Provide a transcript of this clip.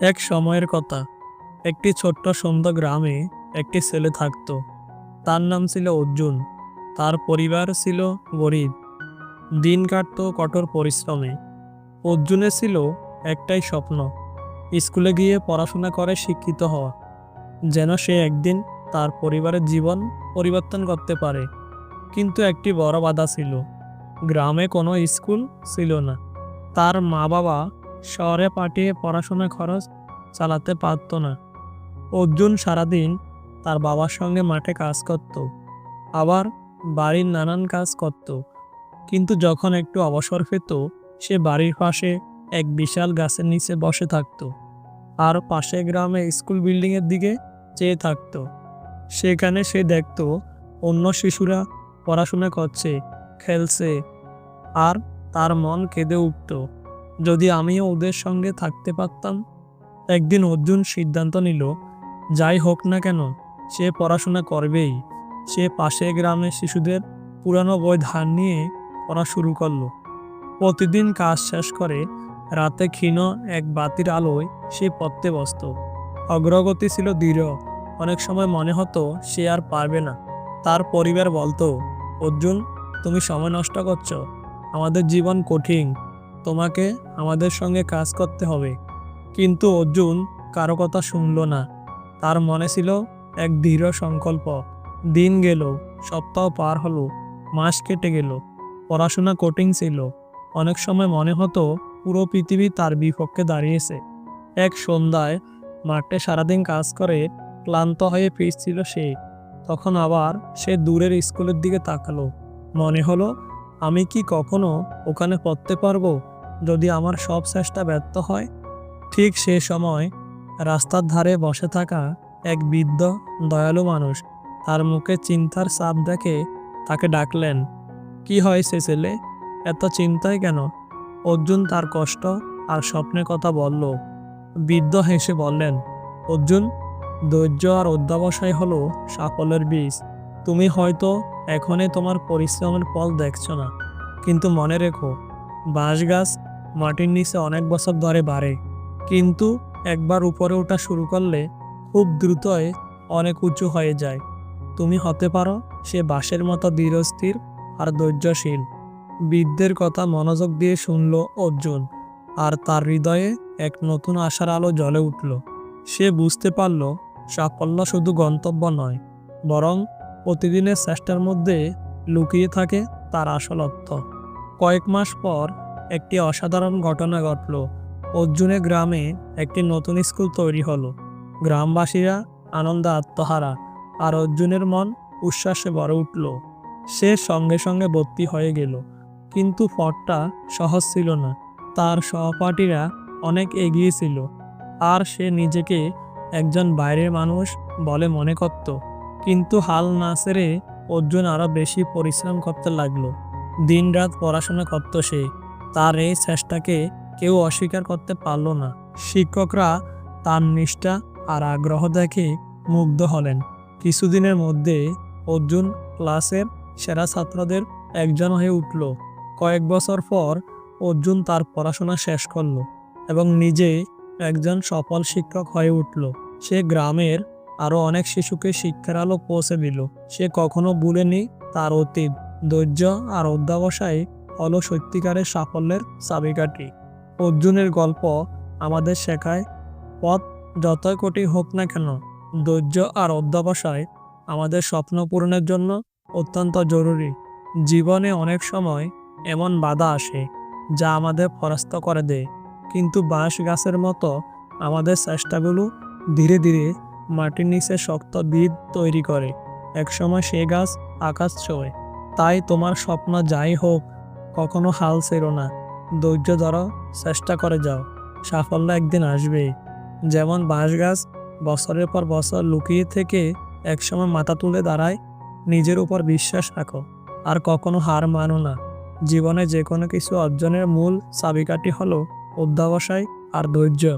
এক সময়ের কথা। একটি ছোট্ট সুন্দর গ্রামে একটি ছেলে থাকত। তার নাম ছিল অর্জুন। তার পরিবার ছিল গরিব। দিন কাটত কঠোর পরিশ্রমে। অর্জুনের ছিল একটাই স্বপ্ন, স্কুলে গিয়ে পড়াশোনা করে শিক্ষিত হওয়া। যেন সে একদিন তার পরিবারের জীবন পরিবর্তন করতে পারে। কিন্তু একটি বড় বাধা ছিল। গ্রামে কোনো স্কুল ছিল না। তার মা বাবা শহরে পাঠিয়ে পড়াশোনা খরচ চালাতে পারত না। অর্জুন সারাদিন তার বাবার সঙ্গে মাঠে কাজ করত, আবার বাড়ির নানান কাজ করত। কিন্তু যখন একটু অবসর পেত, সে বাড়ির পাশে এক বিশাল গাছের নিচে বসে থাকত আর পাশে গ্রামে স্কুল বিল্ডিংয়ের দিকে চেয়ে থাকত। সেখানে সে দেখত অন্য শিশুরা পড়াশোনা করছে, খেলছে আর তার মন কেঁদে উঠত। যদি আমিও ওদের সঙ্গে থাকতে পারতাম। একদিন অর্জুন সিদ্ধান্ত নিল, যাই হোক না কেন, সে পড়াশোনা করবেই। সে পাশে গ্রামের শিশুদের পুরানো বই ধার নিয়ে পড়া শুরু করল। প্রতিদিন কাজ শেষ করে রাতে ক্ষীণ এক বাতির আলোয় সে পড়তে বসত। অগ্রগতি ছিল দৃঢ়। অনেক সময় মনে হতো সে আর পারবে না। তার পরিবার বলতো, অর্জুন, তুমি সময় নষ্ট করছ। আমাদের জীবন কঠিন। তোমাকে আমাদের সঙ্গে কাজ করতে হবে। কিন্তু অর্জুন কারও কথা শুনল না। তার মনে ছিল এক দৃঢ় সংকল্প। দিন গেল, সপ্তাহ পার হলো, মাস কেটে গেল, পড়াশোনা কঠিন ছিল। অনেক সময় মনে হতো পুরো পৃথিবী তার বিপক্ষে দাঁড়িয়েছে। এক সন্ধ্যায় মাঠে সারাদিন কাজ করে ক্লান্ত হয়ে ফিরছিল সে। তখন আবার সে দূরের স্কুলের দিকে তাকালো। মনে হলো, আমি কি কখনো ওখানে পড়তে পারব? যদি আমার সব চেষ্টা ব্যর্থ হয়, ঠিক সে সময় রাস্তার ধারে বসে থাকা এক বৃদ্ধ দয়ালু মানুষ তার মুখে চিন্তার চাপ দেখে তাকে ডাকলেন, কি হয় সে ছেলে? এত চিন্তায় কেন? অর্জুন তার কষ্ট আর স্বপ্নের কথা বলল। বৃদ্ধ হেসে বললেন, অর্জুন, ধৈর্য আর অধ্যাবসায় হলো সাফল্যের বীজ। তুমি হয়তো এখনই তোমার পরিশ্রমের ফল দেখছ না, কিন্তু মনে রেখো বাঁশ গাছ মাটির নিচে অনেক বছর ধরে বাড়ে। কিন্তু একবার উপরে ওঠা শুরু করলে খুব দ্রুতই অনেক উঁচু হয়ে যায়। তুমি হতে পারো সে বাঁশের মতো ধীরস্থির আর ধৈর্যশীল। বৃদ্ধের কথা মনোযোগ দিয়ে শুনল অর্জুন, আর তার হৃদয়ে এক নতুন আশার আলো জ্বলে উঠল। সে বুঝতে পারল, সাফল্য শুধু গন্তব্য নয়, বরং প্রতিদিনের চেষ্টার মধ্যে লুকিয়ে থাকে তার আসল অর্থ। কয়েক মাস পর একটি অসাধারণ ঘটনা ঘটল। অর্জুনের গ্রামে একটি নতুন স্কুল তৈরি হলো। গ্রামবাসীরা আনন্দে আত্মহারা আর অর্জুনের মন উচ্ছ্বাসে ভরে উঠল। সে সঙ্গে সঙ্গে ভর্তি হয়ে গেল। কিন্তু পথটা সহজ ছিল না। তার সহপাঠীরা অনেক এগিয়ে ছিল। আর সে নিজেকে একজন বাইরের মানুষ বলে মনে করত। কিন্তু হাল না সেরে অর্জুন আরও বেশি পরিশ্রম করতে লাগল। দিনরাত পড়াশোনা করত সে। তার এই চেষ্টাকে কেউ অস্বীকার করতে পারল না। শিক্ষকরা তার নিষ্ঠা আর আগ্রহ দেখে মুগ্ধ হলেন। কিছুদিনের মধ্যে অর্জুন ক্লাসের সেরা ছাত্রদের একজন হয়ে উঠল। কয়েক বছর পর অর্জুন তার পড়াশোনা শেষ করল এবং নিজে একজন সফল শিক্ষক হয়ে উঠল। সে গ্রামের আরও অনেক শিশুকে শিক্ষার আলো পৌঁছে দিল। সে কখনো ভুলেনি তার অতীত। ধৈর্য আর অধ্যাবসায় হল সত্যিকারের সাফল্যের চাবিকাঠি। অর্জুনের গল্প আমাদের শেখায়, পথ যতই কঠিন হোক না কেন, ধৈর্য আর অধ্যাবসায় আমাদের স্বপ্ন পূরণের জন্য অত্যন্ত জরুরি। জীবনে অনেক সময় এমন বাধা আসে যা আমাদের পরাস্ত করে দেয়। কিন্তু বাঁশ গাছের মতো আমাদের চেষ্টাগুলো ধীরে ধীরে মাটির নিচে শক্ত বীজ তৈরি করে। একসময় সে গাছ আকাশ ছোঁয়। তাই তোমার স্বপ্ন যাই হোক, কখনো হাল ছেড়ো না। ধৈর্য ধরো, চেষ্টা করে যাও। সাফল্য একদিন আসবেই যেমন বাঁশ গাছ বছরের পর বছর লুকিয়ে থেকে একসময় মাথা তুলে দাঁড়ায়, নিজের উপর বিশ্বাস রাখো। আর কখনো হার মানো না। জীবনে যে কোনো কিছু অর্জনের মূল চাবিকাঠি হলো অধ্যাবসায় আর ধৈর্য।